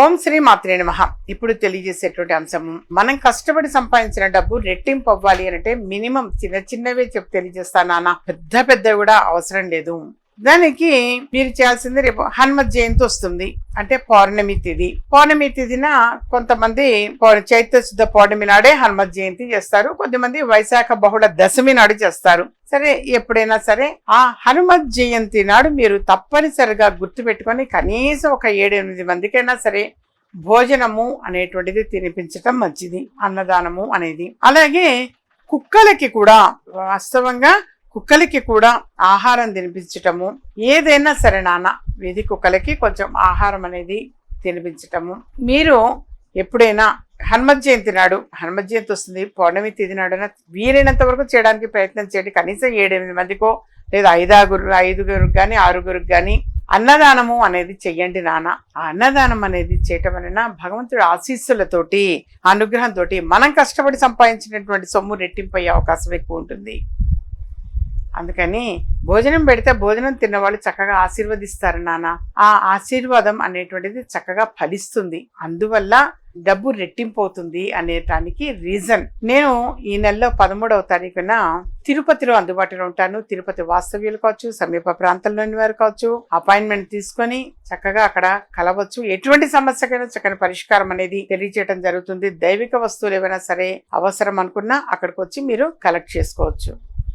ఓం శ్రీ మాత్రే నమ. ఇప్పుడు తెలియజేసేటువంటి అంశం మనం కష్టపడి సంపాదించిన డబ్బు రెట్టింపు అవ్వాలి అంటే మినిమం చిన్న చిన్నవే చెప్పి తెలియజేస్తానా నాన్న. పెద్ద పెద్ద కూడా అవసరం లేదు. దానికి మీరు చేయాల్సింది రేపు హనుమత్ జయంతి వస్తుంది. అంటే పౌర్ణమి తిథి పౌర్ణమి తిథిన కొంతమంది చైత్ర శుద్ధ పౌర్ణమి నాడే హనుమత్ జయంతి చేస్తారు. కొద్దిమంది వైశాఖ బహుళ దశమి నాడు చేస్తారు. సరే ఎప్పుడైనా సరే ఆ హనుమత్ జయంతి నాడు మీరు తప్పనిసరిగా గుర్తుపెట్టుకొని కనీసం ఒక ఏడెనిమిది మందికైనా సరే భోజనము అనేటువంటిది తినిపించటం మంచిది. అన్నదానము అనేది. అలాగే కుక్కలకి కూడా వాస్తవంగా కుక్కలకి కూడా ఆహారం తినిపించటము. ఏదైనా సరే నాన్న వీధి కుక్కలకి కొంచెం ఆహారం అనేది తినిపించటము. మీరు ఎప్పుడైనా హనుమత్ జయంతి నాడు హనుమత్ జయంతి వస్తుంది పౌర్ణమి తిథి నాడున వీలైనంత వరకు చేయడానికి ప్రయత్నం చేయండి. కనీసం ఏడెనిమిది మందికో లేదా ఐదాగురు ఐదుగురికి కానీ ఆరుగురికి కానీ అన్నదానము అనేది చెయ్యండి నాన్న. ఆ అన్నదానం అనేది చేయటం వలన భగవంతుడి ఆశీస్సులతోటి అనుగ్రహంతో మనం కష్టపడి సంపాదించినటువంటి సొమ్ము రెట్టింపయ్యే అవకాశం ఎక్కువ ఉంటుంది. అందుకని భోజనం పెడితే భోజనం తిన్నవాళ్ళు చక్కగా ఆశీర్వదిస్తారు నాన్న. ఆ ఆశీర్వాదం అనేటువంటిది చక్కగా ఫలిస్తుంది. అందువల్ల డబ్బు రెట్టింపు అవుతుంది అనేటానికి రీజన్ నేను ఈ నెలలో పదమూడవ తారీఖున తిరుపతిలో అందుబాటులో ఉంటాను. తిరుపతి వాస్తవ్యులు కావచ్చు సమీప ప్రాంతంలోని వారు కావచ్చు అపాయింట్మెంట్ తీసుకొని చక్కగా అక్కడ కలవచ్చు. ఎటువంటి సమస్యకైనా చక్కని పరిష్కారం అనేది తెలియజేయడం జరుగుతుంది. దైవిక వస్తువులు ఏమైనా సరే అవసరం అనుకున్నా అక్కడికి వచ్చి మీరు కలెక్ట్ చేసుకోవచ్చు.